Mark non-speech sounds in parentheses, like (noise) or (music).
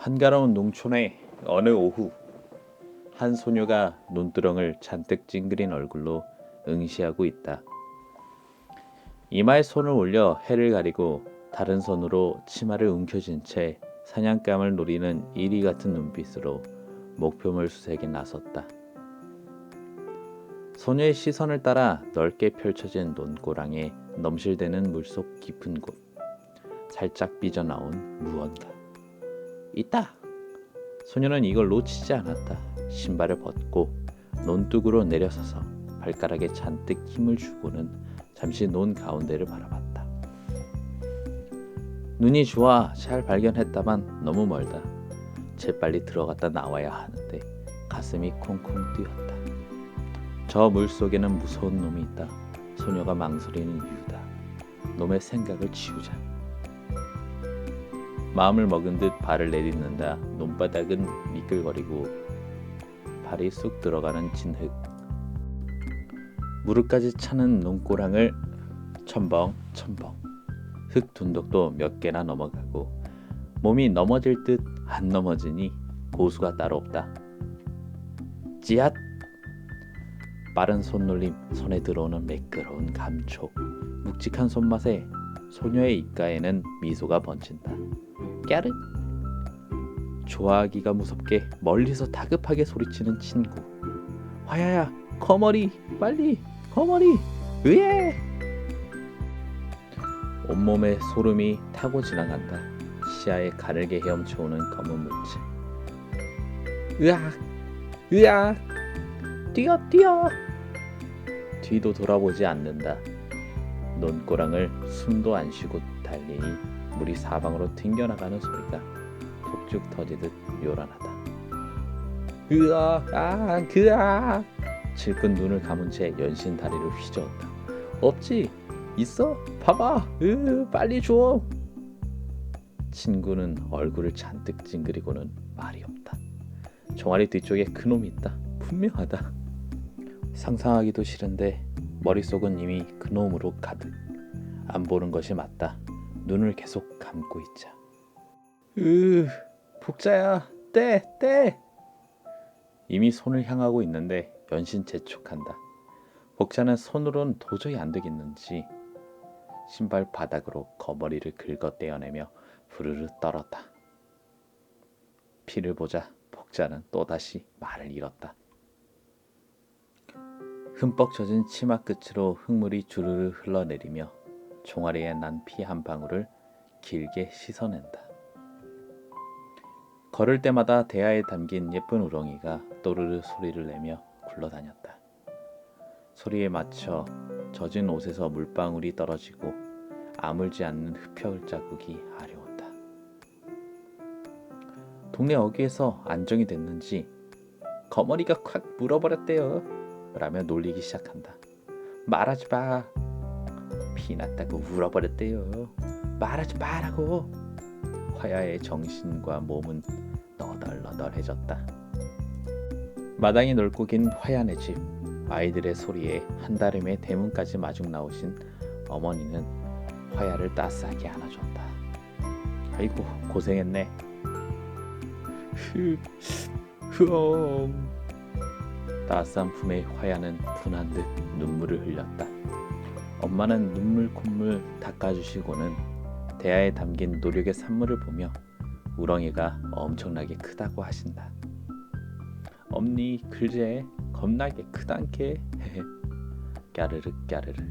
한가로운 농촌의 어느 오후 한 소녀가 논두렁을 잔뜩 찡그린 얼굴로 응시하고 있다. 이마에 손을 올려 해를 가리고 다른 손으로 치마를 움켜쥔 채 사냥감을 노리는 이리 같은 눈빛으로 목표물 수색에 나섰다. 소녀의 시선을 따라 넓게 펼쳐진 논고랑에 넘실대는 물속 깊은 곳, 살짝 삐져나온 무언가. 있다. 소녀는 이걸 놓치지 않았다. 신발을 벗고 논둑으로 내려서서 발가락에 잔뜩 힘을 주고는 잠시 논 가운데를 바라봤다. 눈이 좋아 잘 발견했다만 너무 멀다. 재빨리 들어갔다 나와야 하는데 가슴이 콩콩 뛰었다. 저 물속에는 무서운 놈이 있다. 소녀가 망설이는 이유다. 놈의 생각을 지우자. 마음을 먹은 듯 발을 내딛는다. 논바닥은 미끌거리고 발이 쑥 들어가는 진흙. 무릎까지 차는 논고랑을 첨벙 첨벙. 흙 둔덕도 몇 개나 넘어가고 몸이 넘어질 듯 안 넘어지니 고수가 따로 없다. 찌앗! 빠른 손놀림, 손에 들어오는 매끄러운 감촉, 묵직한 손맛에 소녀의 입가에는 미소가 번진다. 까르 좋아하기가 무섭게 멀리서 다급하게 소리치는 친구. 화야야 거머리 빨리 거머리 으예 온몸에 소름이 타고 지나간다. 시야에 가늘게 헤엄쳐오는 검은 물체. 으악 으악! 뛰어 뛰어! 뒤도 돌아보지 않는다 논고랑을 숨도 안 쉬고 달리니 물이 사방으로 튕겨나가는 소리가 폭죽 터지듯 요란하다. 으아, 아, 그아. 질끈 눈을 감은 채 연신 다리를 휘저었다. 없지? 있어? 봐봐. 으, 빨리 줘. 친구는 얼굴을 잔뜩 찡그리고는 말이 없다. 종아리 뒤쪽에 그놈이 있다. 분명하다. 상상하기도 싫은데 머릿속은 이미 그놈으로 가득. 안 보는 것이 맞다. 눈을 계속 감고 있자. 으, 복자야, 떼, 떼. 이미 손을 향하고 있는데 연신 재촉한다. 복자는 손으로는 도저히 안 되겠는지 신발 바닥으로 거머리를 긁어 떼어내며 부르르 떨었다. 피를 보자 복자는 또다시 말을 잃었다. 흠뻑 젖은 치마 끝으로 흙물이 주르르 흘러내리며 종아리에 난 피 한 방울을 길게 씻어낸다. 걸을 때마다 대야에 담긴 예쁜 우렁이가 또르르 소리를 내며 굴러다녔다. 소리에 맞춰 젖은 옷에서 물방울이 떨어지고 아물지 않는 흡혈 자국이 아려온다. 동네 어귀에서 안정이 됐는지 거머리가 콱 물어버렸대요. 라며 놀리기 시작한다. 말하지 마. 피났다고 울어버렸대요. 말하지 말라고. 화야의 정신과 몸은 너덜너덜해졌다. 마당이 넓고 긴 화야네 집. 아이들의 소리에 한달음의 대문까지 마중 나오신 어머니는 화야를 따스하게 안아줬다. 아이고 고생했네. (laughs) 흐, 흐엄. 따스한 품에 화야는 분한 듯 눈물을 흘렸다. 엄마는 눈물 콧물 닦아주시고는 대야에 담긴 노력의 산물을 보며 우렁이가 엄청나게 크다고 하신다. 엄니 글쎄 겁나게 헤헤 까르르 까르르